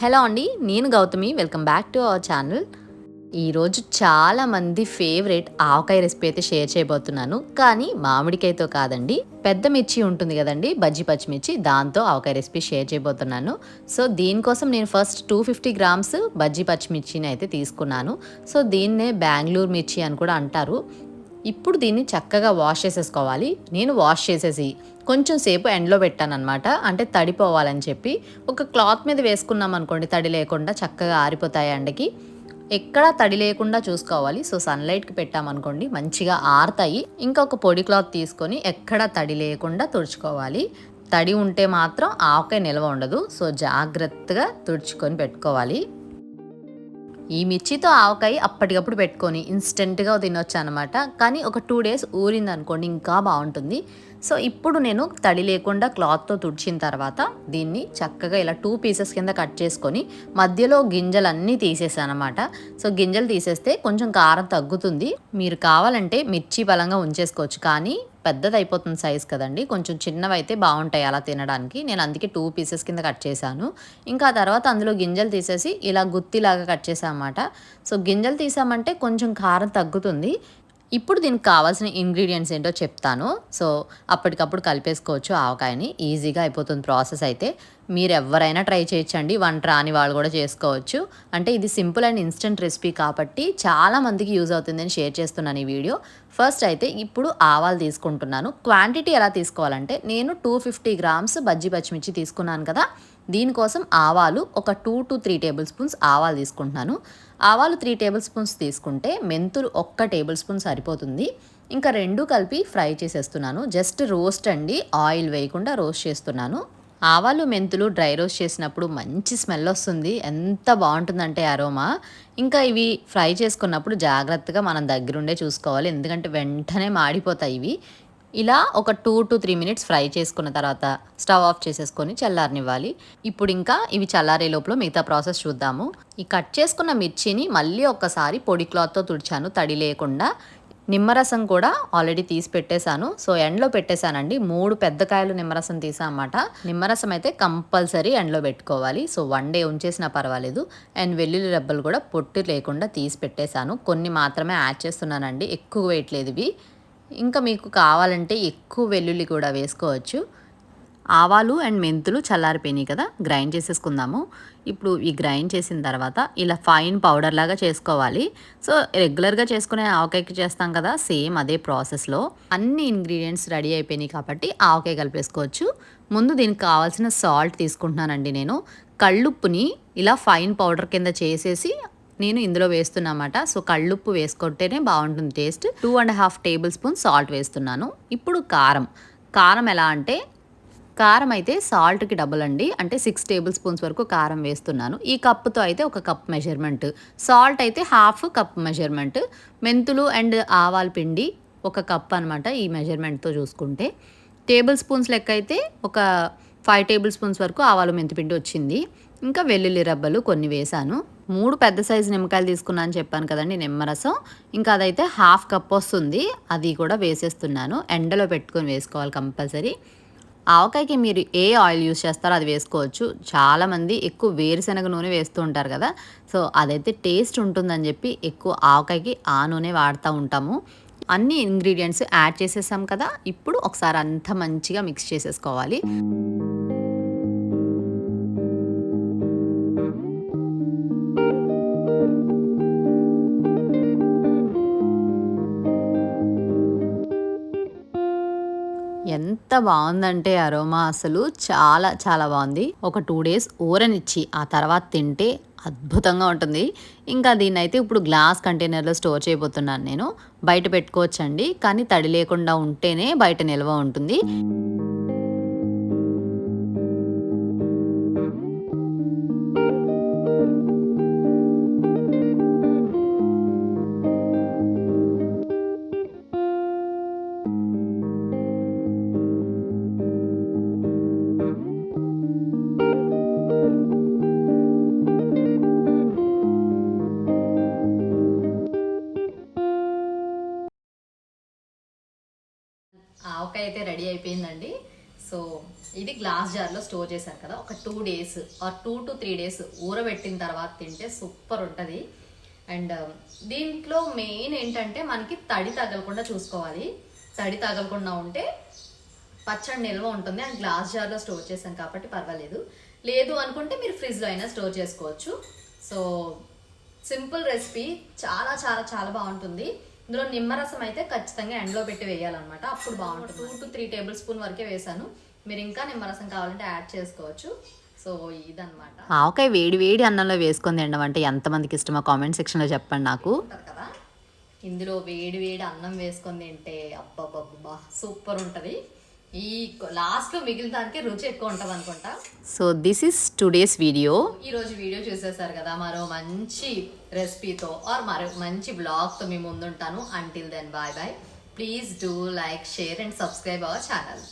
Hello అండి నేను Gautami. Welcome back to our channel. ఈరోజు చాలామంది ఫేవరెట్ ఆవకాయ రెసిపీ అయితే షేర్ చేయబోతున్నాను. కానీ మామిడికాయతో కాదండి పెద్ద మిర్చి ఉంటుంది కదండి బజ్జి పచ్చిమిర్చి దాంతో ఆవకాయ రెసిపీ షేర్ చేయబోతున్నాను. సో దీనికోసం నేను ఫస్ట్ టూ ఫిఫ్టీ గ్రామ్స్ బజ్జి పచ్చిమిర్చిని అయితే తీసుకున్నాను. సో దీన్నే బెంగళూరు మిర్చి అని కూడా అంటారు. ఇప్పుడు దీన్ని చక్కగా వాష్ చేసేసుకోవాలి. నేను వాష్ చేసేసి కొంచెం సేపు ఎండలో పెట్టాను అనమాట అంటే తడిపోవాలని చెప్పి ఒక క్లాత్ మీద వేసుకున్నాం అనుకోండి తడి లేకుండా చక్కగా ఆరిపోతాయి ఎండకి. ఎక్కడా తడి లేకుండా చూసుకోవాలి. సో సన్లైట్కి పెట్టామనుకోండి మంచిగా ఆరుతాయి. ఇంకా ఒక పొడి క్లాత్ తీసుకొని ఎక్కడా తడి లేకుండా తుడుచుకోవాలి. తడి ఉంటే మాత్రం ఆవకాయ నిల్వ ఉండదు. సో జాగ్రత్తగా తుడుచుకొని పెట్టుకోవాలి. ఈ మిర్చితో ఆవకాయ అప్పటికప్పుడు పెట్టుకొని ఇన్స్టెంట్గా తినొచ్చు అనమాట కానీ ఒక టూ డేస్ ఊరింది అనుకోండి ఇంకా బాగుంటుంది సో ఇప్పుడు నేను తడి లేకుండా క్లాత్తో తుడిచిన తర్వాత దీన్ని చక్కగా ఇలా టూ పీసెస్ కింద కట్ చేసుకొని మధ్యలో గింజలు అన్నీ తీసేసాను అనమాట సో గింజలు తీసేస్తే కొంచెం కారం తగ్గుతుంది. మీరు కావాలంటే మిర్చి బలంగా ఉంచేసుకోవచ్చు. కానీ పెద్దది అయిపోతుంది సైజ్ కదండి. కొంచెం చిన్నవి అయితే బాగుంటాయి అలా తినడానికి. నేను అందుకే టూ పీసెస్ కింద కట్ చేశాను. ఇంకా ఆ తర్వాత అందులో గింజలు తీసేసి ఇలా గుత్తిలాగా కట్ చేసామన్నమాట సో గింజలు తీసామంటే కొంచెం కారం తగ్గుతుంది. ఇప్పుడు దీనికి కావాల్సిన ఇంగ్రీడియంట్స్ ఏంటో చెప్తాను. సో అప్పటికప్పుడు కలిపేసుకోవచ్చు ఆవకాయని. ఈజీగా అయిపోతుంది ప్రాసెస్ అయితే. మీరు ఎవరైనా ట్రై చేయొచ్చండి. వంట రాని వాళ్ళు కూడా చేసుకోవచ్చు. అంటే ఇది సింపుల్ అండ్ ఇన్స్టెంట్ రెసిపీ కాబట్టి చాలా మందికి యూజ్ అవుతుందని షేర్ చేస్తున్నాను ఈ వీడియో. ఫస్ట్ అయితే ఇప్పుడు ఆవాలు తీసుకుంటున్నాను. క్వాంటిటీ ఎలా తీసుకోవాలంటే నేను టూ ఫిఫ్టీ గ్రామ్స్ బజ్జి పచ్చిమిర్చి తీసుకున్నాను కదా. దీనికోసం ఆవాలు ఒక two to three table spoons ఆవాలు తీసుకుంటున్నాను. ఆవాలు త్రీ టేబుల్ స్పూన్స్ తీసుకుంటే మెంతులు ఒక్క టేబుల్ స్పూన్ సరిపోతుంది. ఇంకా రెండు కలిపి ఫ్రై చేసేస్తున్నాను. జస్ట్ రోస్ట్ అండి ఆయిల్ వేయకుండా రోస్ట్ చేస్తున్నాను. ఆవాలు మెంతులు డ్రై రోస్ట్ చేసినప్పుడు మంచి స్మెల్ వస్తుంది. ఎంత బాగుంటుందంటే అరోమా. ఇంకా ఇవి ఫ్రై చేసుకున్నప్పుడు జాగ్రత్తగా మనం దగ్గరుండే చూసుకోవాలి. ఎందుకంటే వెంటనే మాడిపోతాయి ఇవి. ఇలా ఒక two to three minutes fry చేసుకున్న తర్వాత స్టవ్ ఆఫ్ చేసేసుకొని చల్లారనివ్వాలి. ఇప్పుడు ఇంకా ఇవి చల్లారే లోపల మిగతా ప్రాసెస్ చూద్దాము. ఈ కట్ చేసుకున్న మిర్చిని మళ్ళీ ఒక్కసారి పొడి క్లాత్తో తుడిచాను. తడి లేకుండా నిమ్మరసం కూడా ఆల్రెడీ తీసి పెట్టేశాను. సో ఎండలో పెట్టేశానండి. మూడు పెద్ద కాయలు నిమ్మరసం తీసా అన్నమాట నిమ్మరసం అయితే కంపల్సరీ ఎండలో పెట్టుకోవాలి. సో వన్ డే ఉంచేసినా పర్వాలేదు. అండ్ వెల్లుల్లి రెబ్బలు కూడా పొట్టు లేకుండా తీసి పెట్టేశాను. కొన్ని మాత్రమే యాడ్ చేస్తున్నానండి. ఎక్కువ వేయట్లేదు ఇవి. ఇంకా మీకు కావాలంటే ఎక్కువ వెల్లుల్లి కూడా వేసుకోవచ్చు. ఆవాలు అండ్ మెంతులు చల్లారిపోయినాయి కదా గ్రైండ్ చేసేసుకుందాము. ఇప్పుడు ఈ గ్రైండ్ చేసిన తర్వాత ఇలా ఫైన్ పౌడర్ లాగా చేసుకోవాలి. సో రెగ్యులర్గా చేసుకునే ఆవకాయకి చేస్తాం కదా సేమ్ అదే ప్రాసెస్లో. అన్ని ఇంగ్రీడియంట్స్ రెడీ అయిపోయినాయి కాబట్టి ఆవకాయ కలిపేసుకోవచ్చు. ముందు దీనికి కావాల్సిన సాల్ట్ తీసుకుంటున్నానండి నేను. కళ్ళుప్పుని ఇలా ఫైన్ పౌడర్ కింద చేసేసి నేను ఇందులో వేస్తున్నమాట. సో కళ్ళుప్పు వేసుకుంటేనే బాగుంటుంది taste. Two and half table spoon salt వేస్తున్నాను. ఇప్పుడు కారం. కారం ఎలా అంటే కారం అయితే సాల్ట్కి డబుల్ అండి. అంటే సిక్స్ టేబుల్ స్పూన్స్ వరకు కారం వేస్తున్నాను. ఈ కప్పుతో అయితే ఒక కప్ మెజర్మెంట్. సాల్ట్ అయితే హాఫ్ కప్ మెజర్మెంట్. మెంతులు అండ్ ఆవాల పిండి ఒక కప్ అనమాట ఈ మెజర్మెంట్తో చూసుకుంటే. టేబుల్ స్పూన్స్ లెక్క అయితే ఒక ఫైవ్ టేబుల్ స్పూన్స్ వరకు ఆవాలు మెంతిపిండి వచ్చింది. ఇంకా వెల్లుల్లి రబ్బలు కొన్ని వేశాను. మూడు పెద్ద సైజు నిమ్మకాయలు తీసుకున్నాను చెప్పాను కదండి నిమ్మరసం. ఇంకా అదైతే హాఫ్ కప్ వస్తుంది. అది కూడా వేసేస్తున్నాను. ఎండలో పెట్టుకొని వేసుకోవాలి కంపల్సరీ. ఆవకాయకి మీరు ఏ ఆయిల్ యూస్ చేస్తారో అది వేసుకోవచ్చు. చాలామంది ఎక్కువ వేరుశనగ నూనె వేస్తూ ఉంటారు కదా. సో అదైతే టేస్ట్ ఉంటుందని చెప్పి ఎక్కువ ఆవకాయకి ఆ నూనె వాడుతూ ఉంటాము. అన్ని ఇంగ్రీడియంట్స్ యాడ్ చేసేసాం కదా. ఇప్పుడు ఒకసారి అంతా మంచిగా మిక్స్ చేసేసుకోవాలి. ఎంత బాగుందంటే అరోమా అసలు చాలా చాలా బాగుంది. ఒక టూ డేస్ ఊరనిచ్చి ఆ తర్వాత తింటే అద్భుతంగా ఉంటుంది. ఇంకా దీన్ని అయితే ఇప్పుడు గ్లాస్ కంటైనర్లో స్టోర్ చేయబోతున్నాను నేను. బయట పెట్టుకోవచ్చండి కానీ తడి లేకుండా ఉంటేనే బయట నిల్వ ఉంటుంది. అయితే రెడీ అయిపోయిందండి. సో ఇది గ్లాస్ జార్లో స్టోర్ చేశారు కదా ఒక two days or two to three days ఊరబెట్టిన తర్వాత తింటే సూపర్ ఉంటుంది. అండ్ um, దీంట్లో మెయిన్ ఏంటంటే మనకి తడి తగలకుండా చూసుకోవాలి. తడి తగలకుండా ఉంటే పచ్చడి నిల్వ ఉంటుంది. అండ్ గ్లాస్ జార్లో స్టోర్ చేశాను కాబట్టి పర్వాలేదు. లేదు అనుకుంటే మీరు ఫ్రిడ్జ్లో అయినా స్టోర్ చేసుకోవచ్చు. So simple recipe. చాలా చాలా చాలా బాగుంటుంది. ఇందులో నిమ్మరసం అయితే ఖచ్చితంగా ఎండలో పెట్టి వేయాలన్నమాట. అప్పుడు బాగుంటుంది. Two to three table spoon వరకే వేసాను. మీరు ఇంకా నిమ్మరసం కావాలంటే యాడ్ చేసుకోవచ్చు. సో ఇదన్నమాట. ఆవకాయ వేడి వేడి అన్నంలో వేసుకొని తినడం అంటే ఎంతమందికి ఇష్టమో కామెంట్ సెక్షన్లో చెప్పండి నాకు. కదా? ఇందులో వేడి వేడి అన్నం వేసుకొని తింటే అబ్బబ్బబ్బా సూపర్ ఉంటుంది. ఈ లాస్ట్లో మిగిలిన దానికి రుచి ఎక్కువ ఉంటుంది అనుకుంటా. So this is today's video ఈ రోజు వీడియో చూసేసారు కదా మరో మంచి రెసిపీతో ఆర్ మరో మంచి బ్లాగ్తో మీ ముందుంటాను. Until then bye bye please do like share and subscribe our channel